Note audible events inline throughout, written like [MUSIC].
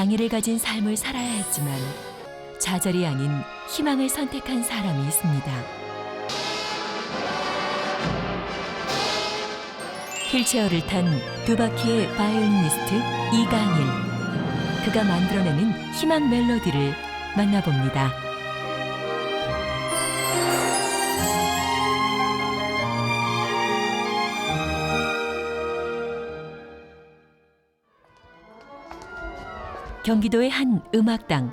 장애를 가진 삶을 살아야 했지만 좌절이 아닌 희망을 선택한 사람이 있습니다. 휠체어를 탄 두 바퀴의 바이올리니스트 이강일. 그가 만들어내는 희망 멜로디를 만나봅니다. 경기도의 한 음악당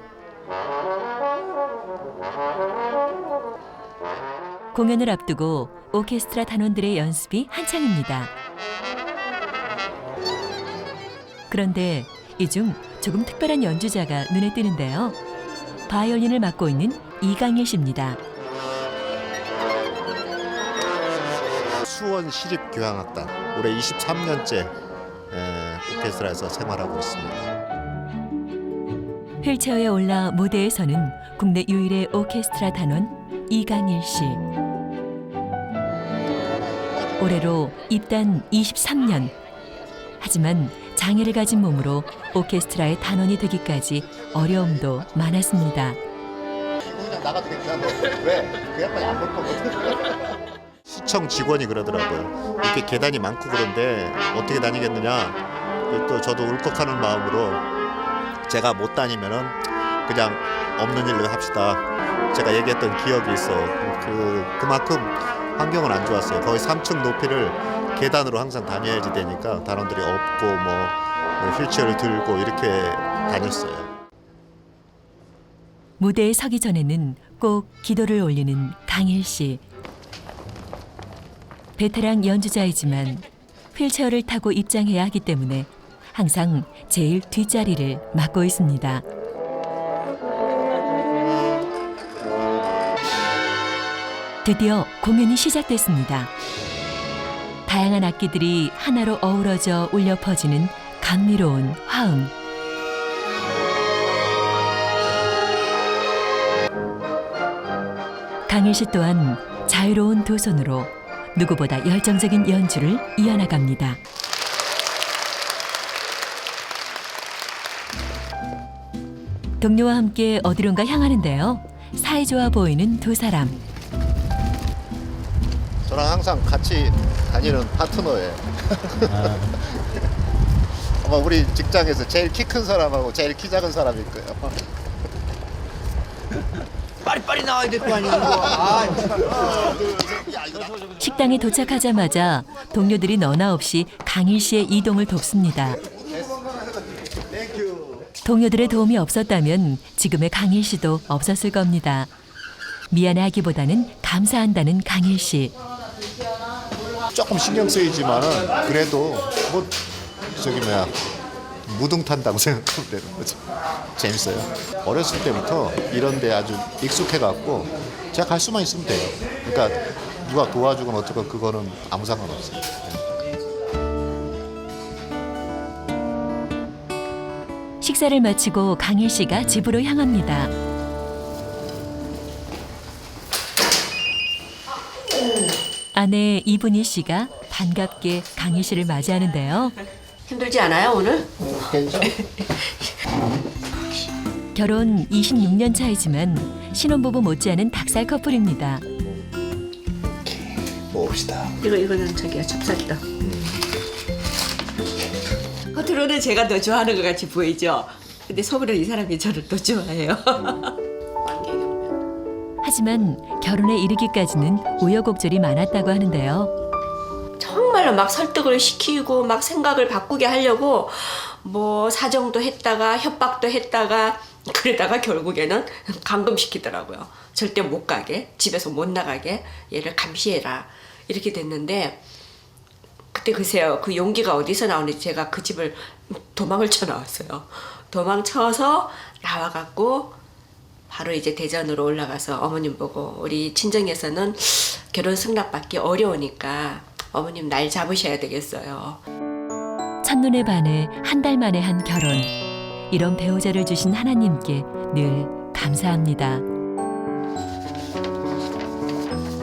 공연을 앞두고 오케스트라 단원들의 연습이 한창입니다. 그런데 이 중 조금 특별한 연주자가 눈에 띄는데요. 바이올린을 맡고 있는 이강일 씨입니다. 수원 시립교향악단 올해 23년째 오케스트라에서 생활하고 있습니다. 휠체어에 올라 무대에 서는 국내 유일의 오케스트라 단원 이강일 씨. 올해로 입단 23년. 하지만 장애를 가진 몸으로 오케스트라의 단원이 되기까지 어려움도 많았습니다. [LAUGHS] 시청 직원이 그러더라고요. 이렇게 계단이 많고 그런데 어떻게 다니겠느냐. 또 저도 울컥하는 마음으로 제가 못 다니면은 그냥 없는 일로 합시다. 제가 얘기했던 기억이 있어요. 그 그만큼 환경은 안 좋았어요. 거의 3층 높이를 계단으로 항상 다녀야지 되니까 단원들이 없고 뭐 휠체어를 들고 이렇게 다녔어요. 무대에 서기 전에는 꼭 기도를 올리는 강일 씨. 베테랑 연주자이지만 휠체어를 타고 입장해야 하기 때문에 항상 제일 뒷자리를 맡고 있습니다. 드디어 공연이 시작됐습니다. 다양한 악기들이 하나로 어우러져 울려 퍼지는 감미로운 화음. 강일 씨 또한 자유로운 두 손으로 누구보다 열정적인 연주를 이어나갑니다. 동료와 함께 어디론가 향하는데요. 사이좋아 보이는 두 사람. 저랑 항상 같이 다니는 파트너예요. 아마 우리 직장에서 제일 키 큰 사람하고 제일 키 작은 사람일 거예요. [LAUGHS] 빨리빨리 나와야 될 거 아니에요. 아, 식당에 도착하자마자 동료들이 너나 없이 강일 씨의 이동을 돕습니다. 동료들의 도움이 없었다면 지금의 강일 씨도 없었을 겁니다. 미안해하기보다는 감사한다는 강일 씨. 조금 신경 쓰이지만은 그래도 뭐 저기 뭐야 무등 탄다고 [LAUGHS] 생각하면 되는 거죠. 재밌어요. 어렸을 때부터 이런 데 아주 익숙해 갖고 제가 갈 수만 있으면 돼요. 그러니까 누가 도와주건 어쩌건 그거는 아무 상관없어요. 식사를 마치고 강일 씨가 집으로 향합니다. 아내 이분희 씨가 반갑게 강일 씨를 맞이하는데요. 힘들지 않아요 오늘? 결혼 26년 차이지만 신혼부부 못지않은 닭살 커플입니다. 먹읍시다. 이거 이거는 저기야 찹쌀이다. 겉으로는 제가 더 좋아하는 것 같이 보이죠. 근데 속으로 이 사람이 저를 더 좋아해요. [LAUGHS] 하지만 결혼에 이르기까지는 우여곡절이 많았다고 하는데요. 정말로 막 설득을 시키고 막 생각을 바꾸게 하려고 뭐 사정도 했다가 협박도 했다가 그러다가 결국에는 감금시키더라고요. 절대 못 가게 집에서 못 나가게 얘를 감시해라 이렇게 됐는데 그때 글쎄요 그 용기가 어디서 나오는지 제가 그 집을 도망을 쳐 나왔어요. 도망쳐서 나와갖고 바로 이제 대전으로 올라가서 어머님 보고 우리 친정에서는 결혼 승낙받기 어려우니까 어머님 날 잡으셔야 되겠어요. 첫눈에 반해 한 달 만에 한 결혼. 이런 배우자를 주신 하나님께 늘 감사합니다.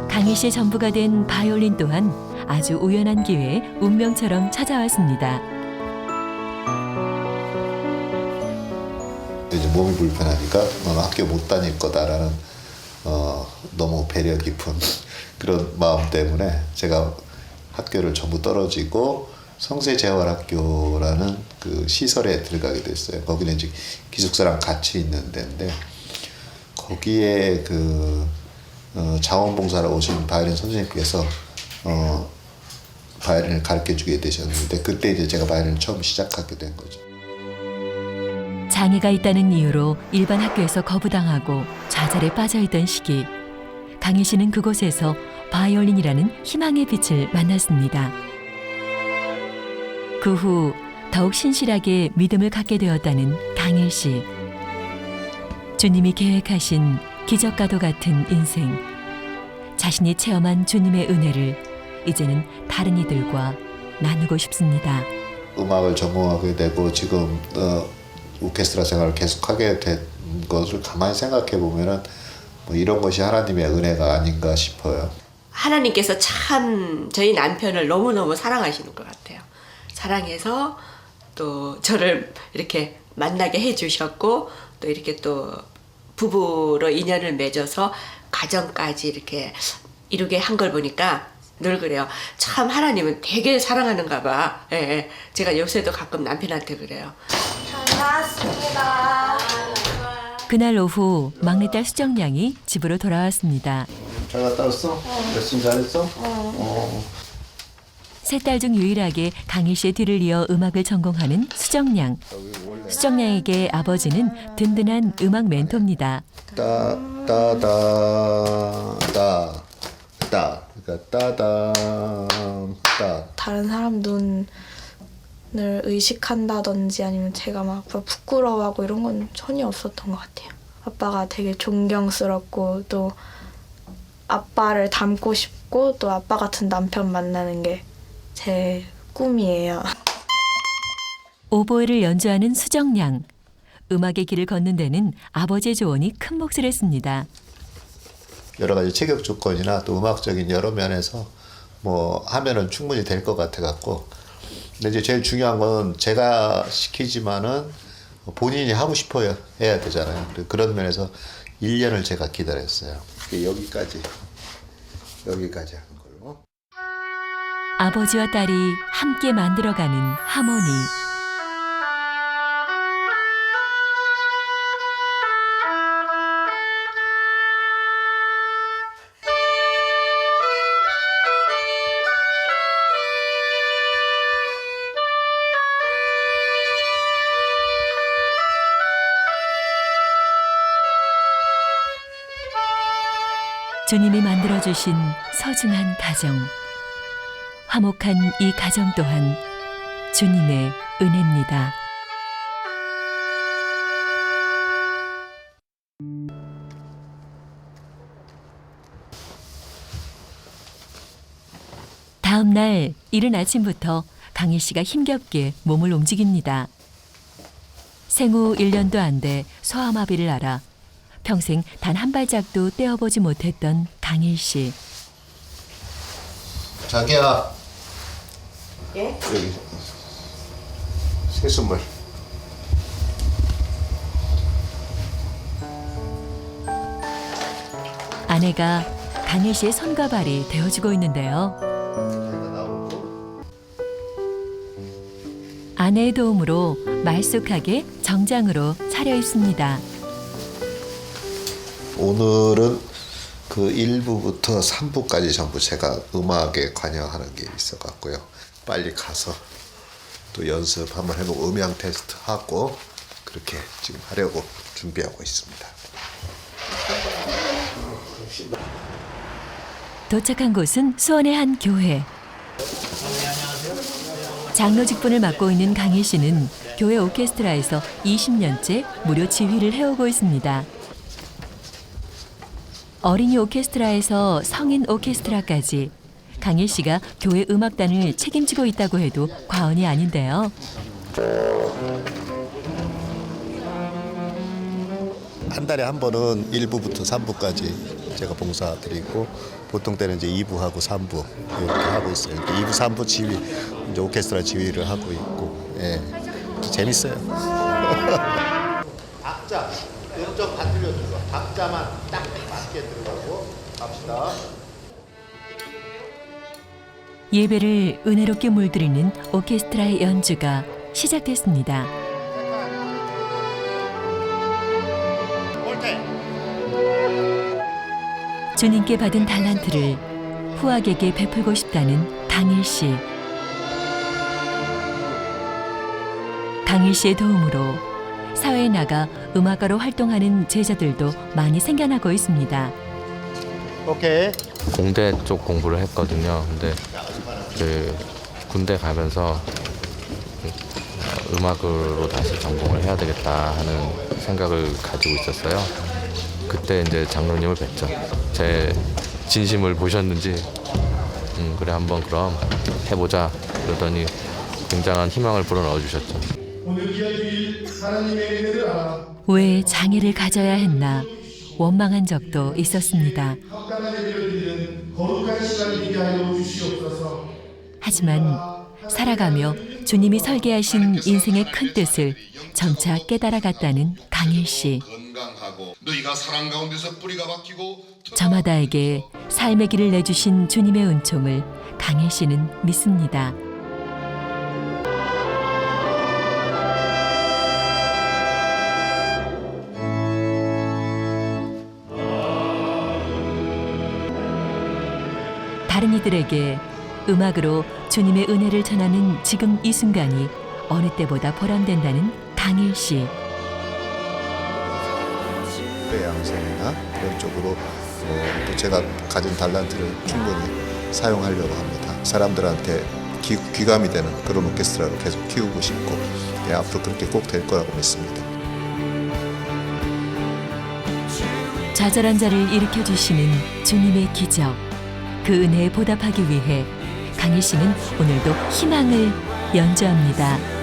강희 씨의 전부가 된 바이올린 또한 아주 우연한 기회에 운명처럼 찾아왔습니다. 몸이 불편하니까 넌 학교 못 다닐 거다라는 어, 너무 배려 깊은 [LAUGHS] 그런 마음 때문에 제가 학교를 전부 떨어지고 성세재활학교라는 그 시설에 들어가게 됐어요. 거기는 이제 기숙사랑 같이 있는 데인데 거기에 그 어, 자원봉사로 오신 바이올린 선생님께서 어, 바이올린을 가르쳐 주게 되셨는데 그때 이제 제가 바이올린을 처음 시작하게 된 거죠. 장애가 있다는 이유로 일반 학교에서 거부당하고 좌절에 빠져있던 시기 강희 씨는 그곳에서 바이올린이라는 희망의 빛을 만났습니다. 그 후 더욱 신실하게 믿음을 갖게 되었다는 강일 씨. 주님이 계획하신 기적과도 같은 인생. 자신이 체험한 주님의 은혜를 이제는 다른 이들과 나누고 싶습니다. 음악을 전공하게 되고 지금 어, 오케스트라 생활을 계속하게 된 것을 가만히 생각해 보면은 뭐 이런 것이 하나님의 은혜가 아닌가 싶어요. 하나님께서 참 저희 남편을 너무너무 사랑하시는 것 같아요. 사랑해서 또 저를 이렇게 만나게 해주셨고 또 이렇게 또 부부로 인연을 맺어서 가정까지 이렇게 이루게 한 걸 보니까 늘 그래요. 참 하나님은 되게 사랑하는가 봐. 예, 예. 제가 요새도 가끔 남편한테 그래요. 그날 오후 막내딸 수정 양이 집으로 돌아왔습니다. 잘 갔다 왔어? 레슨 잘했어? 어. 세 딸 중 유일하게 강희 씨의 뒤를 이어 음악을 전공하는 수정 양. 수정 양에게 아버지는 든든한 음악 멘토입니다. 따따다 따 따. 그러니까 따다 따. 다른 사람 눈을 의식한다든지 아니면 제가 막 부끄러워하고 이런 건 전혀 없었던 것 같아요. 아빠가 되게 존경스럽고 또 아빠를 닮고 싶고 또 아빠 같은 남편 만나는 게 제 꿈이에요. 오보이를 연주하는 수정양. 음악의 길을 걷는 데는 아버지의 조언이 큰 몫을 했습니다. 여러 가지 체격 조건이나 또 음악적인 여러 면에서 뭐 하면은 충분히 될 것 같아 갖고 근데 이제 제일 중요한 건 제가 시키지만은 본인이 하고 싶어야 해야 되잖아요. 그런 면에서 1년을 제가 기다렸어요. 여기까지 여기까지 하는 걸로. 아버지와 딸이 함께 만들어가는 하모니. 주님이 만들어주신 소중한 가정. 화목한 이 가정 또한 주님의 은혜입니다. 다음 날 이른 아침부터 강희 씨가 힘겹게 몸을 움직입니다. 생후 1년도 안 돼 소아마비를 앓아 평생 단 한 발짝도 떼어보지 못했던 강일 씨. 자기야 예? 여기 세수물. 아내가 강일 씨의 손과 발이 되어주고 있는데요. 아내의 도움으로 말쑥하게 정장으로 차려입습니다. 오늘은 그 1부부터 3부까지 전부 제가 음악에 관여하는 게 있어 갖고요. 빨리 가서 또 연습 한번 해보고 음향 테스트 하고 그렇게 지금 하려고 준비하고 있습니다. 도착한 곳은 수원의 한 교회. 장로 직분을 맡고 있는 강일 씨는 교회 오케스트라에서 20년째 무료 지휘를 해오고 있습니다. 어린이 오케스트라에서 성인 오케스트라까지 강일 씨가 교회 음악단을 책임지고 있다고 해도 과언이 아닌데요. 한 달에 한 번은 1부부터 3부까지 제가 봉사 드리고 보통 때는 이제 2부하고 3부 이렇게 하고 있어요. 이렇게 2부, 3부 지휘 이제 오케스트라 지휘를 하고 있고 예. 재밌어요. [LAUGHS] 음정 반 들려주고 박자만 딱 맞게 들어가고 갑시다. 예배를 은혜롭게 물들이는 오케스트라의 연주가 시작됐습니다. 주님께 받은 달란트를 후학에게 베풀고 싶다는 강일 씨. 강일 씨의 도움으로 사회에 나가 음악가로 활동하는 제자들도 많이 생겨나고 있습니다. 오케이. 공대 쪽 공부를 했거든요. 근데 그 군대 가면서 음악으로 다시 전공을 해야 되겠다 하는 생각을 가지고 있었어요. 그때 이제 장로님을 뵀죠. 제 진심을 보셨는지 음, 그래 한번 그럼 해보자 그러더니 굉장한 희망을 불어넣어 주셨죠. 왜 장애를 가져야 했나 원망한 적도 있었습니다. 하지만 살아가며 주님이 설계하신 인생의 큰 뜻을 점차 깨달아갔다는 강일 씨. 저마다에게 삶의 길을 내주신 주님의 은총을 강일 씨는 믿습니다. 다른 이들에게 음악으로 주님의 은혜를 전하는 지금 이 순간이 어느 때보다 보람된다는 강일 씨. 배 양성이나 그런 쪽으로 어, 또 제가 가진 달란트를 충분히 사용하려고 합니다. 사람들한테 귀, 귀감이 되는 그런 오케스트라로 계속 키우고 싶고 예, 앞으로 그렇게 꼭 될 거라고 믿습니다. 좌절한 자를 일으켜 주시는 주님의 기적. 그 은혜에 보답하기 위해 강희 씨는 오늘도 희망을 연주합니다.